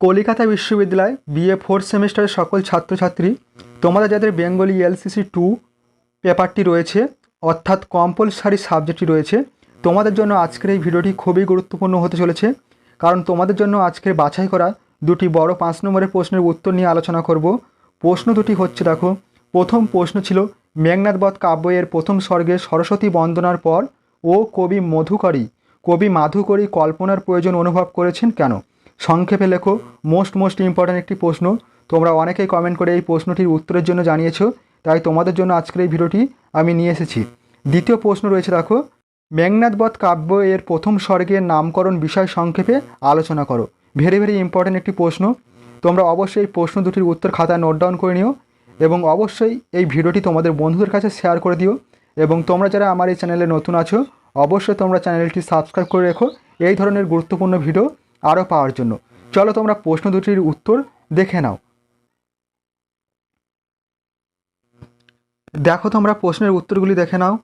কলিকাতা বিশ্ববিদ্যালয় BA fourth সেমিস্টারের সকল ছাত্রছাত্রী তোমাদের যাদের বেঙ্গলি এলসিসি টু পেপারটি রয়েছে, অর্থাৎ কম্পালসারি সাবজেক্টটি রয়েছে, তোমাদের জন্য আজকের এই ভিডিওটি খুবই গুরুত্বপূর্ণ হতে চলেছে। কারণ তোমাদের জন্য আজকের বাছাই করা দুটি বড় পাঁচ নম্বরের প্রশ্নের উত্তর নিয়ে আলোচনা করব। প্রশ্ন দুটি হচ্ছে, দেখো, প্রথম প্রশ্ন ছিল মেঘনাথবধ কাব্যের প্রথম স্বর্গে সরস্বতী বন্দনার পর ও কবি মধুকরী, কবি মাধুকরী কল্পনার প্রয়োজন অনুভব করেছেন কেন? সংক্ষেপে লেখো মোস্ট মোস্ট ইম্পর্ট্যান্ট একটি প্রশ্ন। তোমরা অনেকেই কমেন্ট করে এই প্রশ্নটির উত্তরের জন্য জানিয়েছো, তাই তোমাদের জন্য আজকের এই ভিডিওটি আমি নিয়ে এসেছি। দ্বিতীয় প্রশ্ন রয়েছে, দেখো মেঘনাথবধ কাব্য এর প্রথম স্বর্গের নামকরণ বিষয় সংক্ষেপে আলোচনা করো। ভেরি ভেরি ইম্পর্ট্যান্ট একটি প্রশ্ন। তোমরা অবশ্যই এই প্রশ্ন দুটির উত্তর খাতায় নোট ডাউন করে নিও এবং অবশ্যই এই ভিডিওটি তোমাদের বন্ধুদের কাছে শেয়ার করে দিও এবং তোমরা যারা আমার এই চ্যানেলে নতুন আছো, অবশ্যই তোমরা চ্যানেলটি সাবস্ক্রাইব করে রেখো। এই ধরনের গুরুত্বপূর্ণ ভিডিও আরও পাওয়ার জন্য। চলো তোমরা প্রশ্ন দুটির উত্তর দেখে নাও। দেখো তোমরা প্রশ্নের উত্তরগুলি দেখে নাও।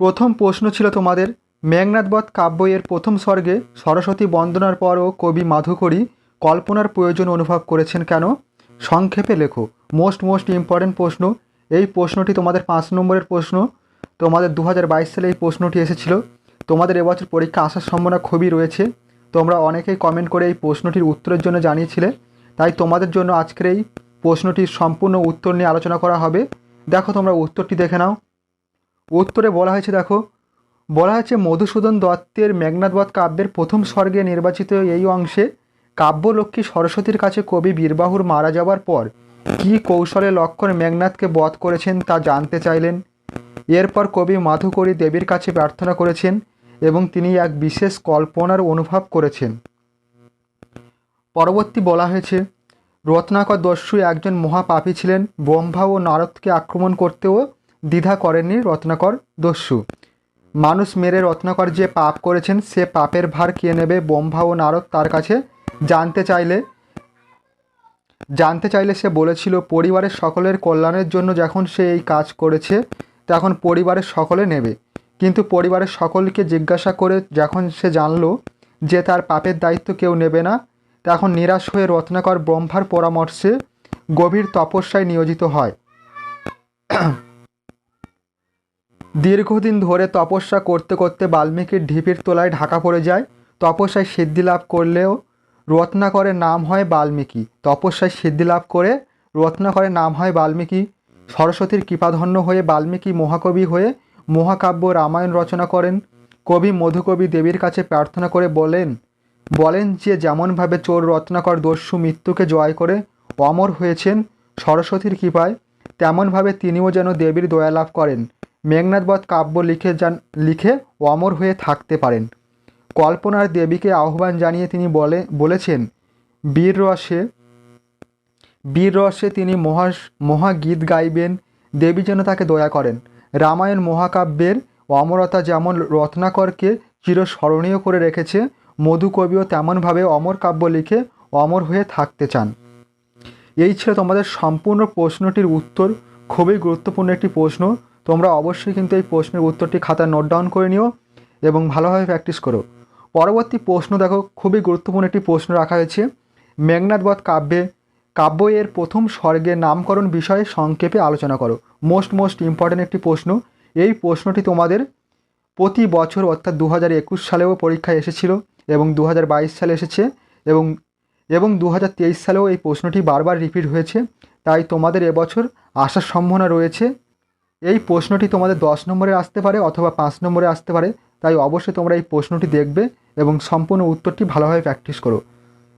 প্রথম প্রশ্ন ছিল তোমাদের মেঘনাথবধ কাব্য এর প্রথম স্বর্গে সরস্বতী বন্দনার পরও কবি মাধুকরী কল্পনার প্রয়োজন অনুভব করেছেন কেন? সংক্ষেপে লেখো। মোস্ট মোস্ট ইম্পর্ট্যান্ট প্রশ্ন। এই প্রশ্নটি তোমাদের পাঁচ নম্বরের প্রশ্ন। তোমাদের দু হাজার বাইশ সালে এই প্রশ্নটি এসেছিল। তোমাদের এবছর পরীক্ষা আসার সম্ভাবনা খুবই রয়েছে। তোমরা অনেকেই কমেন্ট করে এই প্রশ্নটির উত্তরের জন্য জানিয়েছিলে, তাই তোমাদের জন্য আজকের এই প্রশ্নটির সম্পূর্ণ উত্তর নিয়ে আলোচনা করা হবে। দেখো তোমরা উত্তরটি দেখে নাও। উত্তরে বলা হয়েছে, দেখো, বলা হয়েছে, মধুসূদন দত্তের মেঘনাথবধ কাব্যের প্রথম স্বর্গে নির্বাচিত এই অংশে কাব্যলক্ষ্মী সরস্বতীর কাছে কবি বীরবাহুর মারা যাওয়ার পর কী কৌশলে লক্ষণ মেঘনাথকে বধ করেছেন তা জানতে চাইলেন। এরপর কবি মাধুকরী দেবীর কাছে প্রার্থনা করেছেন এবং তিনি এক বিশেষ কল্পনার অনুভব করেছেন। পরবর্তী বলা হয়েছে, রত্নাকর দস্যু একজন মহাপাপী ছিলেন, ব্রহ্মা ও নারদকে আক্রমণ করতেও দ্বিধা করেননি রত্নাকর দস্যু। মানুষ মেরে রত্নাকর যে পাপ করেছেন, সে পাপের ভার কে নেবে ব্রহ্মা ও নারদ তার কাছে? জানতে চাইলে জানতে চাইলে সে বলেছিল, পরিবারের সকলের কল্যাণের জন্য যখন সে এই কাজ করেছে, তখন পরিবারের সকলে নেবে। কিন্তু পরিবারের সকলকে জিজ্ঞাসা করে যখন সে জানলো যে তার পাপের দায়িত্ব কেউ নেবে না, তখন নিরাশ হয়ে রত্নাকর ব্রহ্মার পরামর্শে গভীর তপস্যায় নিয়োজিত হয়। দীর্ঘদিন ধরে তপস্যা করতে করতে বাল্মীকির ঢিপির তলায় ঢাকা পড়ে যায়। তপস্যায় সিদ্ধি লাভ করলেও রত্নাকরের নাম হয় বাল্মীকি। তপস্যায় সিদ্ধি লাভ করে রত্নাকরের নাম হয় বাল্মীকি। সরস্বতীর কৃপাধন্য হয়ে বাল্মীকি মহাকবি হয়ে মহাকাব্য রামায়ণ রচনা করেন। কবি মধুকবি দেবীর কাছে প্রার্থনা করে বলেন বলেন যে যেমনভাবে চোর রত্নাকর দস্যু মৃত্যুকে জয় করে অমর হয়েছেন সরস্বতীর কৃপায়, তেমনভাবে তিনিও যেন দেবীর দয়া লাভ করেন। মেঘনাথবধ কাব্য লিখে যান, লিখে অমর হয়ে থাকতে পারেন। কল্পনার দেবীকে আহ্বান জানিয়ে তিনি বলে, বলেছেন, বীর রসে বীর রসে তিনি মহা মহাগীত গাইবেন, দেবী যেন তাকে দয়া করেন। রামায়ণ মহাকাব্যের অমরতা যেমন রত্নাকরকে চিরস্মরণীয় করে রেখেছে, মধুকবিও তেমনভাবে অমর কাব্য লিখে অমর হয়ে থাকতে চান। এই ছিল তোমাদের সম্পূর্ণ প্রশ্নটির উত্তর। খুবই গুরুত্বপূর্ণ একটি প্রশ্ন। তোমরা অবশ্যই কিন্তু এই প্রশ্নের উত্তরটি খাতায় নোট ডাউন করে নিও এবং ভালোভাবে প্র্যাকটিস করো। পরবর্তী প্রশ্ন দেখো, খুবই গুরুত্বপূর্ণ একটি প্রশ্ন রাখা হয়েছে। মেঘনাথবধ কাব্যে কাব্য এর প্রথম স্বর্গের নামকরণ বিষয়ে সংক্ষেপে আলোচনা করো। মোস্ট মোস্ট ইম্পর্ট্যান্ট একটি প্রশ্ন। এই প্রশ্নটি তোমাদের প্রতি বছর অর্থাৎ দু হাজার একুশ সালেও পরীক্ষায় এসেছিল এবং দু হাজার বাইশ সালে এসেছে এবং এবং দু হাজার তেইশ সালেও এই প্রশ্নটি বারবার রিপিট হয়েছে। তাই তোমাদের এবছর আসার সম্ভাবনা রয়েছে। এই প্রশ্নটি তোমাদের দশ নম্বরে আসতে পারে অথবা পাঁচ নম্বরে আসতে পারে। তাই অবশ্যই তোমরা এই প্রশ্নটি দেখবে এবং সম্পূর্ণ উত্তরটি ভালোভাবে প্র্যাকটিস করো।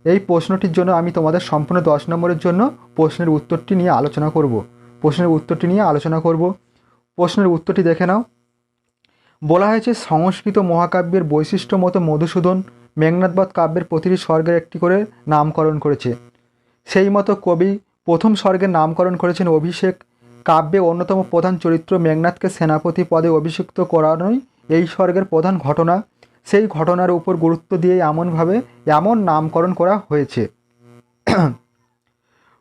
এই প্রশ্নটির জন্য আমি তোমাদের সম্পূর্ণ দশ নম্বরের জন্য প্রশ্নের উত্তরটি নিয়ে আলোচনা করব। প্রশ্নের উত্তরটি নিয়ে আলোচনা করব। প্রশ্নের উত্তরটি দেখে নাও। বলা হয়েছে, সংস্কৃত মহাকাব্যের বৈশিষ্ট্য মতো মধুসূদন মেঘনাথবধ কাব্যের প্রতিটি স্বর্গের একটি করে নামকরণ করেছে। সেই মতো কবি প্রথম স্বর্গের নামকরণ করেছেন অভিষেক। কাব্যে অন্যতম প্রধান চরিত্র মেঘনাথকে সেনাপতি পদে অভিষিক্ত করানোই এই স্বর্গের প্রধান ঘটনা। সেই ঘটনার উপর গুরুত্ব দিয়ে এমনভাবে এমন নামকরণ করা হয়েছে।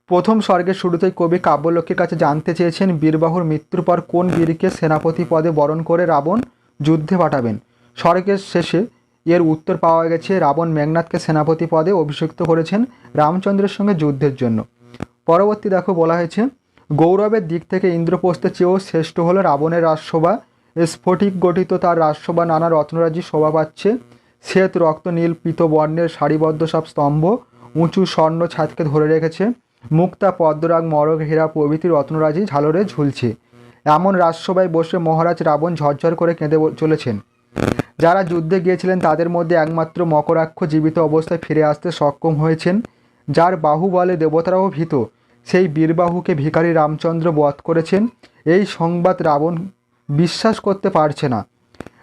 প্রথম স্বর্গের শুরুতেই কবি কাব্যলক্ষ্মীর কাছে জানতে চেয়েছেন, বীরবাহুর মৃত্যুর পর কোন বীরকে সেনাপতি পদে বরণ করে রাবণ যুদ্ধে পাঠাবেন? স্বর্গের শেষে এর উত্তর পাওয়া গেছে, রাবণ মেঘনাথকে সেনাপতি পদে অভিষিক্ত করেছেন রামচন্দ্রের সঙ্গে যুদ্ধের জন্য। পরবর্তী দেখো বলা হয়েছে, গৌরবের দিক থেকে ইন্দ্রপ্রস্থের চেয়েও শ্রেষ্ঠ হলো রাবণের রাজসভা স্ফটিক গঠিত তার রাজসভা নানা রত্নরাজি শোভা পাচ্ছে। শ্বেত রক্ত, নীল পীত বর্ণের সারিবদ্ধ সব স্তম্ভ, উঁচু স্বর্ণ ছাদকে ধরে রেখেছে। মুক্তা, পদ্মরাগ, মরগ, হীরা প্রভৃতি রত্নরাজি ঝালরে ঝুলছে। এমন রাজসভায় বসে মহারাজ রাবণ ঝরঝর করে কেঁদে চলেছেন। যারা যুদ্ধে গিয়েছিলেন, তাদের মধ্যে একমাত্র মকরাক্ষ জীবিত অবস্থায় ফিরে আসতে সক্ষম হয়েছেন, যার বাহু বলে দেবতারাও ভীত। সেই বীরবাহুকে ভিখারি রামচন্দ্র বধ করেছেন। এই সংবাদ রাবণ বিশ্বাস করতে পারছে না।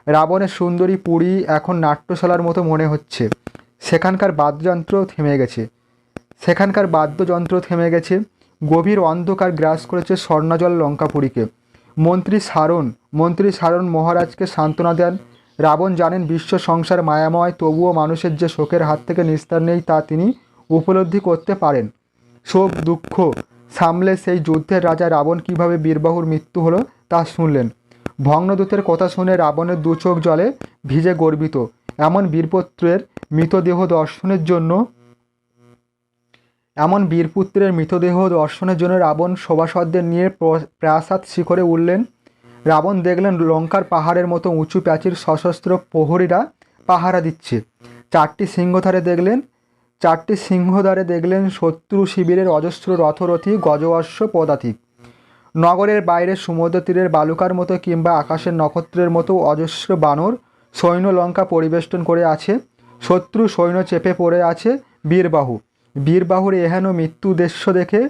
রাবণের সুন্দরী পুরী এখন নাট্যশালার মতো মনে হচ্ছে। সেখানকার বাদ্যযন্ত্র থেমে গেছে। সেখানকার বাদ্যযন্ত্র থেমে গেছে। গভীর অন্ধকার গ্রাস করেছে স্বর্ণজল লঙ্কাপুরীকে। মন্ত্রী সারণ মন্ত্রী সারণ মহারাজকে সান্ত্বনা দেন। রাবণ জানেন বিশ্ব সংসার মায়াময়, তবুও মানুষের যে শোকের হাত থেকে নিস্তার নেই তা তিনি উপলব্ধি করতে পারেন। শোক, দুঃখ সামলে সেই যুদ্ধের রাজা রাবণ কীভাবে বীরবাহুর মৃত্যু হলো তা শুনলেন। ভগ্নদূতের কথা শুনে রাবণের দু চোখ জলে ভিজে গর্বিত। এমন বীরপুত্রের মৃতদেহ দর্শনের জন্য এমন বীরপুত্রের মৃতদেহ দর্শনের জন্য রাবণ সভাসদদের নিয়ে প্র- প্রাসাদ শিখরে উঠলেন। রাবণ দেখলেন লঙ্কার পাহাড়ের মতো উঁচু প্রাচীর সশস্ত্র প্রহরীরা পাহারা দিচ্ছে। চারটি সিংহধারে দেখলেন চারটি সিংহদ্বারে দেখলেন শত্রু শিবিরের অজস্র রথরথী গজঅশ্ব পদাতিক। নগরের বাইরে সমুদ্র তীরের বালুকার মতো কিংবা আকাশের নক্ষত্রের মতো অজস্র বানর সৈন্য লঙ্কা পরিবেষ্টন করে আছে। শত্রু সৈন্য চেপে পড়ে আছে বীরবাহু। বীরবাহুর এহেন মৃত্যু উদ্দেশ্য দেখে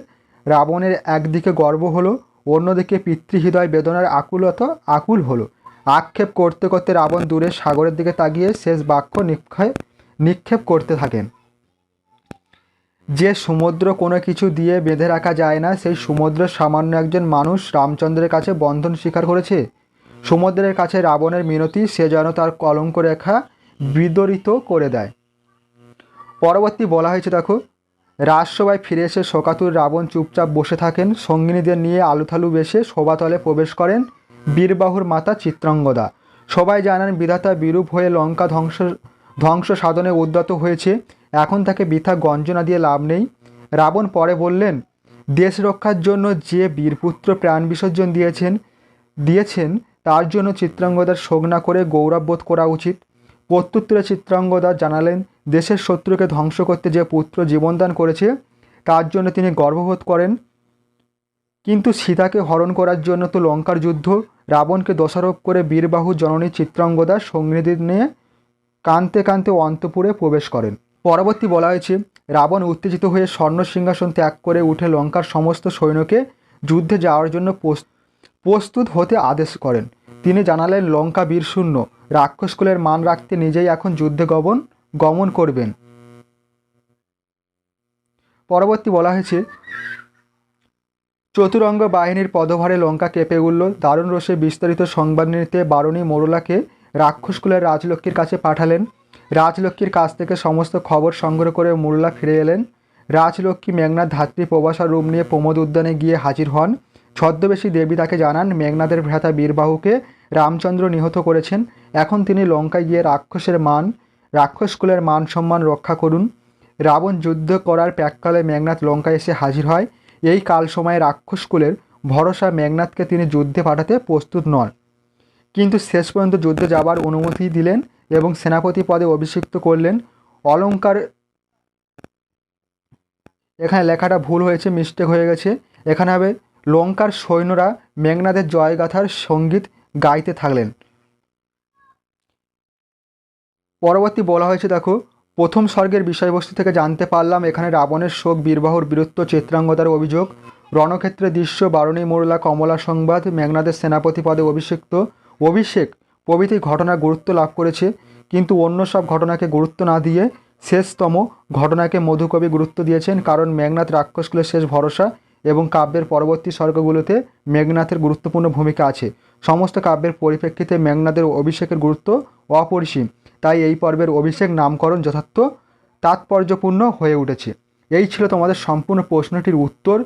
রাবণের একদিকে গর্ব হলো, অন্যদিকে পিতৃহৃদয় বেদনার আকুলত আকুল হলো। আক্ষেপ করতে করতে রাবণ দূরে সাগরের দিকে তাকিয়ে শেষ বাক্য নিক্ষেপ নিক্ষেপ করতে থাকেন। যে সমুদ্র কোনো কিছু দিয়ে বেঁধে রাখা যায় না, সেই সমুদ্র সামান্য একজন মানুষ রামচন্দ্রের কাছে বন্ধন স্বীকার করেছে। সমুদ্রের কাছে রাবণের মিনতি সে যেন তার কলঙ্ক রেখা বিদরিত করে দেয়। পরবর্তী বলা হয়েছে, দেখো, রাজসভায় ফিরে এসে শোকাতুর রাবণ চুপচাপ বসে থাকেন, সঙ্গিনীদের নিয়ে আলুথালু বেশে শোভাতলে প্রবেশ করেন বীরবাহুর মাতা চিত্রাঙ্গদা। সবাই জানান বিধাতা বিরূপ হয়ে লঙ্কা ধ্বংস ধ্বংস সাধনে উদ্যত হয়েছে। এখন তাকে বৃথা গঞ্জনা দিয়ে লাভ নেই। রাবণ পরে বললেন, দেশ রক্ষার জন্য যে বীরপুত্র প্রাণ বিসর্জন দিয়েছেন দিয়েছেন, তার জন্য চিত্রাঙ্গদার শোক না করে গৌরববোধ করা উচিত। প্রত্যুত্তরে চিত্রাঙ্গদা জানালেন, দেশের শত্রুকে ধ্বংস করতে যে পুত্র জীবনদান করেছে, তার জন্য তিনি গর্ববোধ করেন। কিন্তু সীতাকে হরণ করার জন্য তো লঙ্কার যুদ্ধ। রাবণকে দোষারোপ করে বীরবাহু জননী চিত্রাঙ্গদা সঙ্গীদের নিয়ে কানতে কানতে অন্তপুরে প্রবেশ করেন। পরবর্তী বলা হয়েছে, রাবণ উত্তেজিত হয়ে স্বর্ণ সিংহাসন ত্যাগ করে উঠে লঙ্কার সমস্ত সৈন্যকে যুদ্ধে যাওয়ার জন্য প্রস- প্রস্তুত হতে আদেশ করেন। তিনি জানালেন, লঙ্কা বীরশূন্য রাক্ষসকুলের মান রাখতে নিজেই এখন যুদ্ধে গমন গমন করবেন। পরবর্তী বলা হয়েছে, চতুরঙ্গ বাহিনীর পদভারে লঙ্কা কেঁপে উঠল। দারুণ রসে বিস্তারিত সংবাদ নিতে বারণী মোরলাকে রাক্ষসকুলের রাজলক্ষ্মীর কাছে পাঠালেন। রাজলক্ষ্মীর কাছ থেকে সমস্ত খবর সংগ্রহ করে মোল্লা ফিরে এলেন। রাজলক্ষ্মী মেঘনাথ ধাত্রী প্রবাসা রূপ নিয়ে প্রমোদ উদ্যানে গিয়ে হাজির হন। ছদ্মবেশী দেবী তাকে জানান মেঘনাথের ভ্রাতা বীরবাহুকে রামচন্দ্র নিহত করেছেন। এখন তিনি লঙ্কায় গিয়ে রাক্ষসের মান রাক্ষসকুলের মান সম্মান রক্ষা করুন। রাবণ যুদ্ধ করার প্যাককালে মেঘনাথ লঙ্কায় এসে হাজির হয়। এই কাল সময়ে রাক্ষসকুলের ভরসা মেঘনাথকে তিনি যুদ্ধে পাঠাতে প্রস্তুত নন। কিন্তু শেষ পর্যন্ত যুদ্ধে যাবার অনুমতি দিলেন এবং সেনাপতি পদে অভিষিক্ত করলেন। অলঙ্কার এখানে লেখাটা ভুল হয়েছে মিস্টেক হয়ে গেছে। এখানে হবে, লঙ্কার সৈন্যরা মেঘনাদের জয়গাথার সংগীত গাইতে থাকলেন। পরবর্তী বলা হয়েছে, দেখো, প্রথম স্বর্গের বিষয়বস্তু থেকে জানতে পারলাম, এখানে রাবণের শোক, বীরবাহুর বীরত্ব চিত্রাঙ্গতার অভিযোগ রণক্ষেত্রে দৃশ্য, বারণী, মোরলা, কমলা সংবাদ, মেঘনাদের সেনাপতি পদে অভিষিক্ত অভিষেক প্রভৃতি ঘটনা গুরুত্ব লাভ করেছে, কিন্তু অন্য সব ঘটনাকে গুরুত্ব না দিয়ে শেষতম ঘটনাকে মধুকবি গুরুত্ব দিয়েছেন কারণ মেঘনাথ রাক্ষসকুলের শেষ ভরসা এবং কাব্যের পরবর্তী স্বর্গগুলোতে মেঘনাথের গুরুত্বপূর্ণ ভূমিকা আছে। সমস্ত কাব্যের পরিপ্রেক্ষিতে মেঘনাথের অভিষেকের গুরুত্ব অপরিসীম, তাই এই পর্বের অভিষেক নামকরণ যথার্থ তাৎপর্যপূর্ণ হয়ে উঠেছে। এই ছিল তোমাদের সম্পূর্ণ প্রশ্নটির উত্তর।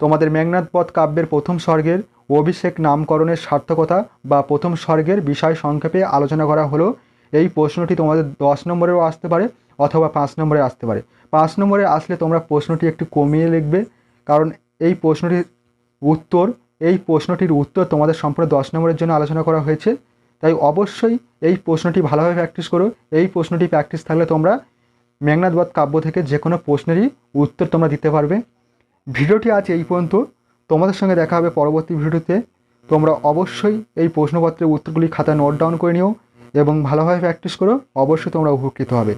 তোমাদের মেঘনাথ পথ কাব্যের প্রথম স্বর্গের অভিষেক নামকরণের সার্থকতা বা প্রথম স্বর্গের বিষয় সংক্ষেপে আলোচনা করা হলো। এই প্রশ্নটি তোমাদের দশ নম্বরেও আসতে পারে অথবা পাঁচ নম্বরে আসতে পারে। পাঁচ নম্বরে আসলে তোমরা প্রশ্নটি একটু কমিয়ে লিখবে, কারণ এই প্রশ্নটির উত্তর, এই প্রশ্নটির উত্তর তোমাদের সম্পূর্ণ দশ নম্বরের জন্য আলোচনা করা হয়েছে। তাই অবশ্যই এই প্রশ্নটি ভালোভাবে প্র্যাকটিস করো। এই প্রশ্নটি প্র্যাকটিস থাকলে তোমরা মেঘনাথবধ কাব্য থেকে যে কোনো প্রশ্নেরই উত্তর তোমরা দিতে পারবে। ভিডিওটি আজ এই পর্যন্ত। তোমাদের সঙ্গে দেখা হবে পরবর্তী ভিডিওতে। তোমরা অবশ্যই এই প্রশ্নপত্রের উত্তরগুলি খাতায় নোট ডাউন করে নিও এবং ভালোভাবে প্র্যাকটিস করো। অবশ্যই তোমরা উপকৃত হবে।